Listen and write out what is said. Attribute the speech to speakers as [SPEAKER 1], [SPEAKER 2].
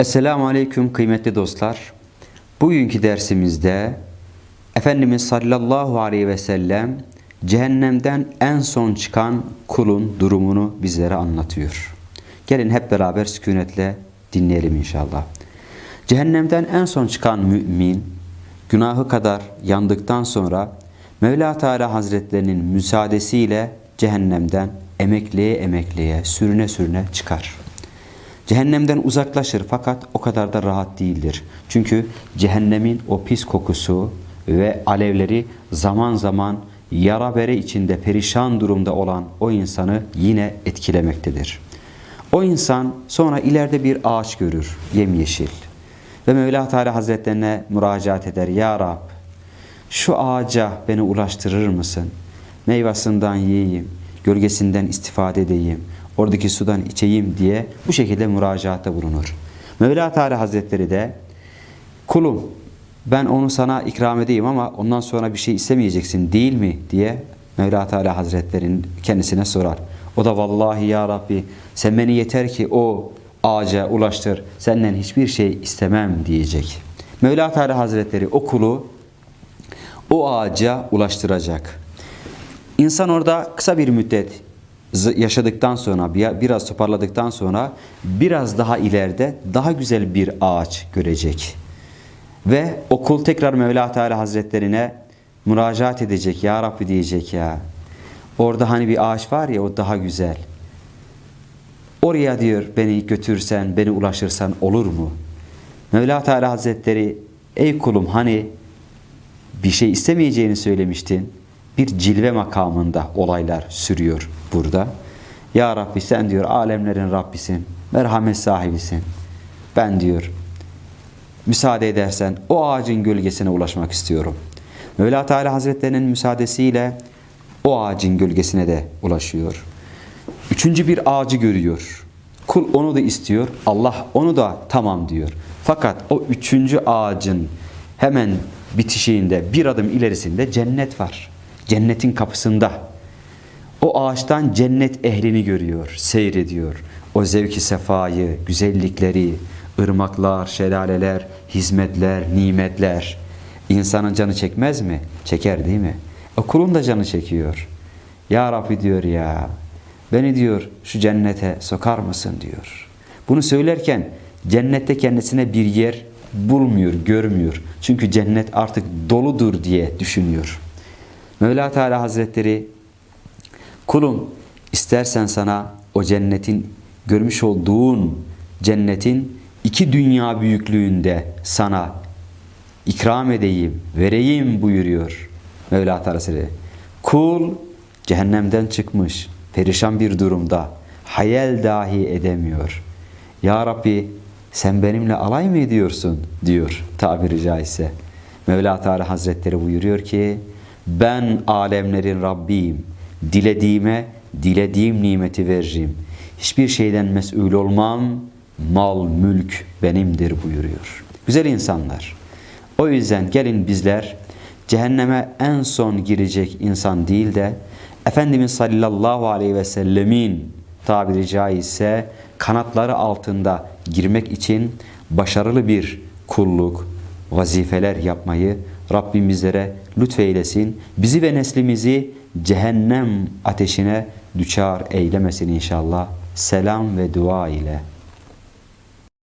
[SPEAKER 1] Esselamu Aleyküm kıymetli dostlar. Bugünkü dersimizde Efendimiz sallallahu aleyhi ve sellem cehennemden en son çıkan kulun durumunu bizlere anlatıyor. Gelin hep beraber sükunetle dinleyelim inşallah. Cehennemden en son çıkan mümin günahı kadar yandıktan sonra Mevla Teala Hazretlerinin müsaadesiyle cehennemden emekleye emekleye, sürüne sürüne çıkar. Cehennemden uzaklaşır fakat o kadar da rahat değildir. Çünkü cehennemin o pis kokusu ve alevleri zaman zaman yara bere içinde perişan durumda olan o insanı yine etkilemektedir. O insan sonra ileride bir ağaç görür, yemyeşil. Ve Mevla Teala Hazretlerine müracaat eder. Ya Rab şu ağaca beni ulaştırır mısın? Meyvasından yiyeyim, gölgesinden istifade edeyim, oradaki sudan içeyim diye bu şekilde müracaatta bulunur. Mevla Teala Hazretleri de kulum ben onu sana ikram edeyim ama ondan sonra bir şey istemeyeceksin değil mi diye Mevla Teala Hazretleri'nin kendisine sorar. O da vallahi ya Rabbi sen beni yeter ki o ağaca ulaştır. Senden hiçbir şey istemem diyecek. Mevla Teala Hazretleri o kulu o ağaca ulaştıracak. İnsan orada kısa bir müddet yaşadıktan sonra biraz toparladıktan sonra biraz daha ileride daha güzel bir ağaç görecek. Ve okul tekrar Mevla Teala Hazretlerine müracaat edecek. Ya Rabbi diyecek ya. Orada hani bir ağaç var ya o daha güzel. Oraya diyor beni götürsen, beni ulaşırsan olur mu? Mevla Teala Hazretleri ey kulum hani bir şey istemeyeceğini söylemiştin. Bir cilve makamında olaylar sürüyor burada. Ya Rabbi sen diyor alemlerin Rabbisin, merhamet sahibisin. Ben diyor müsaade edersen o ağacın gölgesine ulaşmak istiyorum. Mevla Teala Hazretlerinin müsaadesiyle o ağacın gölgesine de ulaşıyor. Üçüncü bir ağacı görüyor. Kul onu da istiyor. Allah onu da tamam diyor. Fakat o üçüncü ağacın hemen bitişiğinde bir adım ilerisinde cennet var. Cennetin kapısında. O ağaçtan cennet ehlini görüyor, seyrediyor. O zevki sefayı, güzellikleri, ırmaklar, şelaleler, hizmetler, nimetler. İnsanın canı çekmez mi? Çeker değil mi? O kulun da canı çekiyor. Ya Rabbi diyor ya, beni diyor şu cennete sokar mısın diyor. Bunu söylerken cennette kendisine bir yer bulmuyor, görmüyor. Çünkü cennet artık doludur diye düşünüyor. Mevla Teala Hazretleri kulum istersen sana o cennetin görmüş olduğun cennetin iki dünya büyüklüğünde sana ikram edeyim, vereyim buyuruyor Mevla Teala Hazretleri. Kul cehennemden çıkmış, perişan bir durumda, hayal dahi edemiyor. Ya Rabbi sen benimle alay mı ediyorsun diyor tabiri caizse. Mevla Teala Hazretleri buyuruyor ki ben alemlerin Rabbiyim. Dilediğime dilediğim nimeti veririm. Hiçbir şeyden mesul olmam. Mal, mülk benimdir buyuruyor. Güzel insanlar. O yüzden gelin bizler cehenneme en son girecek insan değil de Efendimiz sallallahu aleyhi ve sellemin tabiri caizse kanatları altında girmek için başarılı bir kulluk, vazifeler yapmayı Rabbim bizlere lütfeylesin. Bizi ve neslimizi cehennem ateşine düçar eylemesin inşallah. Selam ve dua ile.